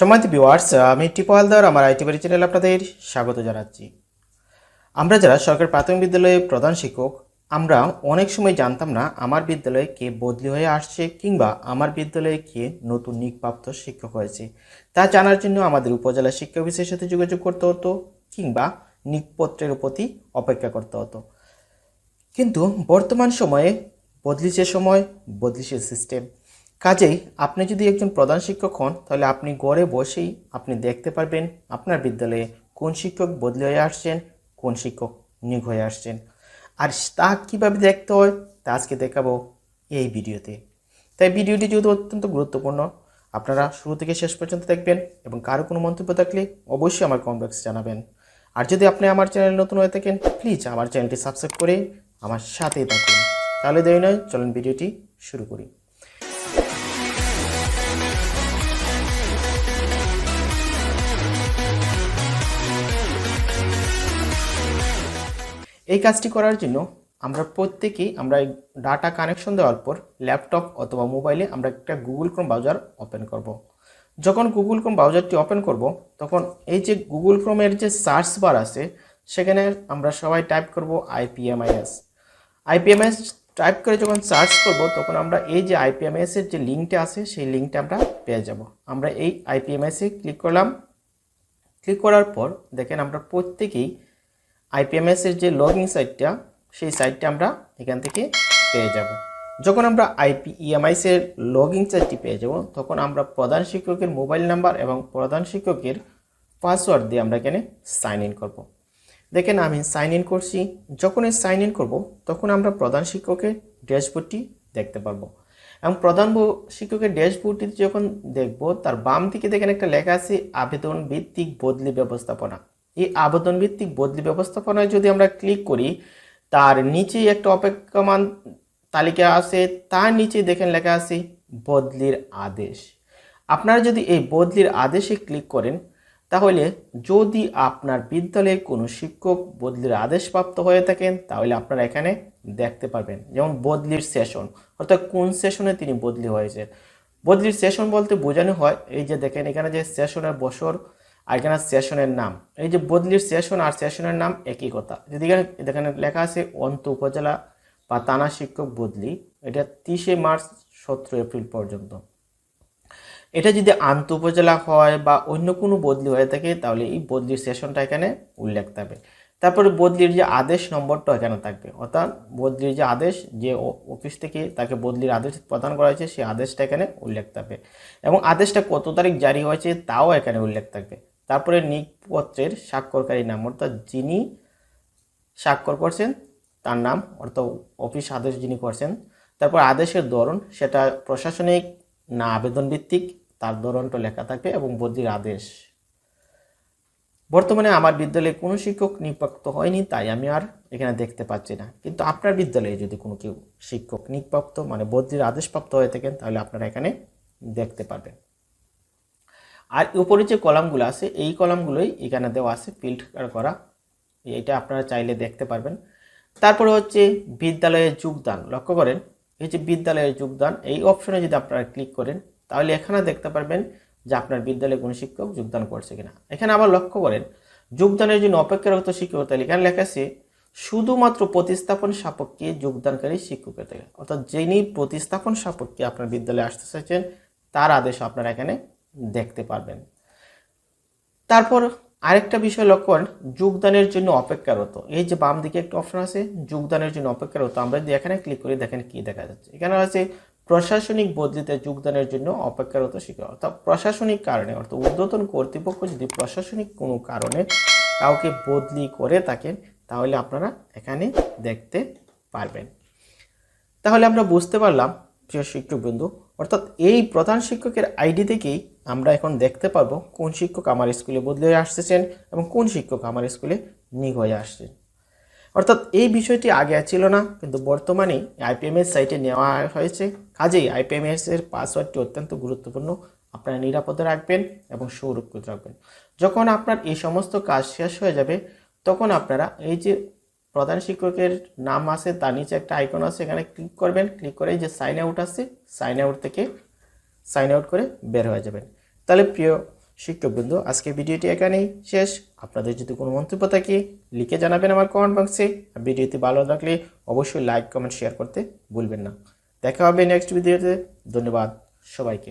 সম্মানিত ভিউয়ার্স আমি টিপু হালদার, আমার আইটি বাড়ি চ্যানেলে আপনাদের স্বাগত জানাচ্ছি। আমরা যারা সরকারি প্রাথমিক বিদ্যালয়ের প্রধান শিক্ষক, আমরা অনেক সময় জানতাম না আমার বিদ্যালয়ে কে বদলি হয়ে আসছে কিংবা আমার বিদ্যালয়ে কে নতুন নিয়োগপ্রাপ্ত শিক্ষক হয়েছে। তা জানার জন্য আমাদের উপজেলা শিক্ষা অফিসের সাথে যোগাযোগ করতে হতো কিংবা নিকপত্রের প্রতি অপেক্ষা করতে হতো। কিন্তু বর্তমান সময়ে বদলিছে সময়, বদলিছে সিস্টেম কাজেই আপনি যদি একজন প্রধান শিক্ষক হন, তাহলে আপনি ঘরে বসেই আপনি দেখতে পারবেন আপনার বিদ্যালয়ে কোন শিক্ষক বদলি হয়ে আসছেন, কোন শিক্ষক নিয়োগ হয়ে আসছেন। আর তা কীভাবে দেখতে হয়, তা আজকে দেখাবো এই ভিডিওতে। তাই ভিডিওটি যেহেতু অত্যন্ত গুরুত্বপূর্ণ, আপনারা শুরু থেকে শেষ পর্যন্ত দেখবেন এবং কারও কোনো মন্তব্য থাকলে অবশ্যই আমার কমেন্ট জানাবেন। আর যদি আপনি আমার চ্যানেল নতুন হয়ে থাকেন প্লিজ আমার চ্যানেলটি সাবস্ক্রাইব করে আমার সাথেই থাকুন। তাহলে দেরি নয়, চলুন ভিডিওটি শুরু করি। এই কাজটি করার জন্য আমরা প্রত্যেকেই আমরা ডাটা কানেকশন দেওয়ার পর ল্যাপটপ অথবা মোবাইলে আমরা একটা গুগল ক্রোম ব্রাউজার ওপেন করব। যখন গুগল ক্রোম ব্রাউজারটি ওপেন করব, তখন এই যে গুগল ক্রোমের যে সার্চ বার আছে, সেখানে আমরা সবাই টাইপ করব আইপিএমআইএস আইপিএমএস টাইপ করে যখন সার্চ করব, তখন আমরা এই যে আইপিএমএস এর যে লিঙ্কটা আছে, সেই লিঙ্কটা আমরা পেয়ে যাব। আমরা এই আইপিএমএস ক্লিক করলাম। ক্লিক করার পর দেখেন আমরা প্রত্যেকেই আইপিএমএস এর যে লগইন সাইটটা সেই সাইটটা আমরা এখান থেকে পেয়ে যাব। যখন আমরা আইপি ইএমআইস এর লগইন সাইটটি পেয়ে যাব, তখন আমরা প্রধান শিক্ষকের মোবাইল নাম্বার এবং প্রধান শিক্ষকের পাসওয়ার্ড দিয়ে আমরা এখানে সাইন ইন করব। দেখেন, আমি সাইন ইন করছি। যখন সাইন ইন করব, তখন আমরা প্রধান শিক্ষকের ড্যাশবোর্ডটি দেখতে পারব। এবং প্রধান শিক্ষকের ড্যাশবোর্ডটি যখন দেখব, তার বাম দিকে দেখেন একটা লেখা আছে আবেদন ভিত্তিক বদলি ব্যবস্থাপনা। এই আবেদন ভিত্তিক বদলি ব্যবস্থাপনায় যদি আমরা ক্লিক করি, তার নিচেই একটা অপেক্ষমান তালিকা আছে, তার নিচে দেখেন লেখা আছে বদলির আদেশ। আপনারা যদি এই বদলির আদেশে ক্লিক করেন, তাহলে যদি আপনার বিদ্যালয়ে কোনো শিক্ষক বদলির আদেশপ্রাপ্ত হয়ে থাকেন, তাহলে আপনারা এখানে দেখতে পারবেন, যেমন বদলির সেশন অর্থাৎ কোন সেশনে তিনি বদলি হয়েছে বদলির সেশন বলতে বোঝানো হয়, এই যে দেখেন এখানে যে সেশনের বছর এখানে সেশনের নাম। এই যে বদলির সেশন আর সেশনের নাম একই কথা। যদি এখানে লেখা আছে, অন্ত উপজেলা বা থানা শিক্ষক বদলি। এটা তিরিশে মার্চ সতেরো এপ্রিল পর্যন্ত। এটা যদি আন্ত উপজেলা হয় বা অন্য কোনো বদলি হয়ে থাকে, তাহলে এই বদলির সেশনটা এখানে উল্লেখ থাকবে। তারপরে বদলির যে আদেশ নম্বরটা এখানে থাকবে। অর্থাৎ বদলির যে আদেশ, যে অফিস থেকে তাকে বদলির আদেশ প্রদান করা হয়েছে, সেই আদেশটা এখানে উল্লেখ থাকবে। এবং আদেশটা কত তারিখ জারি হয়েছে, তাও এখানে উল্লেখ থাকবে। তারপরে নিয়োগপত্রের স্বাক্ষরকারী নাম, অর্থাৎ যিনি স্বাক্ষর করছেন, তার নাম, অর্থাৎ অফিস আদেশ যিনি করছেন, তারপর আদেশের ধরন, সেটা প্রশাসনিক না আবেদন ভিত্তিক তার ধরনটা লেখা থাকবে এবং বদলির আদেশ। বর্তমানে আমার বিদ্যালয়ে কোনো শিক্ষক নিয়োগপ্রাপ্ত হয়নি, তাই আমি আর এখানে দেখতে পাচ্ছি না। কিন্তু আপনার বিদ্যালয়ে যদি কোনো কেউ শিক্ষক নিয়োগপ্রাপ্ত মানে বদলির আদেশপ্রাপ্ত হয়ে থাকেন, তাহলে আপনারা এখানে দেখতে পারবেন। আর উপরে যে কলামগুলো আছে, এই কলামগুলোই এখানে দেওয়া আছে ফিল্টার করা। এটা আপনারা চাইলে দেখতে পারবেন। তারপরে হচ্ছে বিদ্যালয়ে যোগদান, লক্ষ্য করেন, এই যে বিদ্যালয়ের যোগদান, এই অপশনে যদি আপনারা ক্লিক করেন, তাহলে এখানে দেখতে পারবেন যে আপনার বিদ্যালয়ে কোনো শিক্ষক যোগদান করছে কিনা। এখানে আবার লক্ষ্য করেন, যোগদানের জন্য অপেক্ষারত শিক্ষক তাহলে এখানে লেখা আছে, শুধুমাত্র প্রতিস্থাপন সাপেক্ষে যোগদানকারী শিক্ষকের থেকে অর্থাৎ যিনি প্রতিস্থাপন সাপেক্ষে আপনার বিদ্যালয়ে আসতে চাইছেন, তার আদেশ আপনারা এখানে দেখতে পারবেন। তারপর আরেকটা বিষয় লক্ষ্য করেন, যোগদানের জন্য অপেক্ষারত। এই যে বাম দিকে একটা অপশন আছে, যোগদানের জন্য অপেক্ষারত। আমরা যদি এখানে ক্লিক করি, দেখেন কি দেখা যাচ্ছে। এখানে আছে প্রশাসনিক বদলিতে যোগদানের জন্য অপেক্ষারত শিক্ষক অর্থাৎ প্রশাসনিক কারণে, অর্থাৎ ঊর্ধ্বতন কর্তৃপক্ষ যদি প্রশাসনিক কোনো কারণে কাউকে বদলি করে থাকেন তাহলে আপনারা এখানে দেখতে পারবেন। তাহলে আমরা বুঝতে পারলাম, প্রিয় শিক্ষকবৃন্দ অর্থাৎ এই প্রধান শিক্ষকের আইডি থেকেই আমরা এখন দেখতে পারব কোন শিক্ষক আমার স্কুলে বদলে আসতেছেন এবং কোন শিক্ষক আমার স্কুলে নিয়োগ হয়ে আসছেন। অর্থাৎ এই বিষয়টি আগে ছিল না, কিন্তু বর্তমানে আইপিএমএস সাইটে নেওয়া হয়েছে। কাজেই আইপিএমএস এর পাসওয়ার্ডটি অত্যন্ত গুরুত্বপূর্ণ। আপনারা নিরাপদে রাখবেন এবং সুরক্ষিত রাখবেন। যখন আপনার এই সমস্ত কাজ শেষ হয়ে যাবে, তখন আপনারা এই যে প্রধান শিক্ষকের নাম আছে, তার নিচে একটা আইকন আছে, এখানে ক্লিক করবেন ক্লিক করে যে সাইন আউট আছে সাইন আউট থেকে সাইন আউট করে বের হয়ে যাবেন। তাহলে প্রিয় শিক্ষকবৃন্দ আজকে ভিডিওটি এখানেই শেষ। আপনাদের যদি কোনো মন্তব্য থাকে, লিখে জানাবেন আমার কমেন্ট বক্সে ভিডিওটি ভালো লাগলে অবশ্যই লাইক কমেন্ট শেয়ার করতে ভুলবেন না। দেখা হবে নেক্সট ভিডিওতে ধন্যবাদ সবাইকে।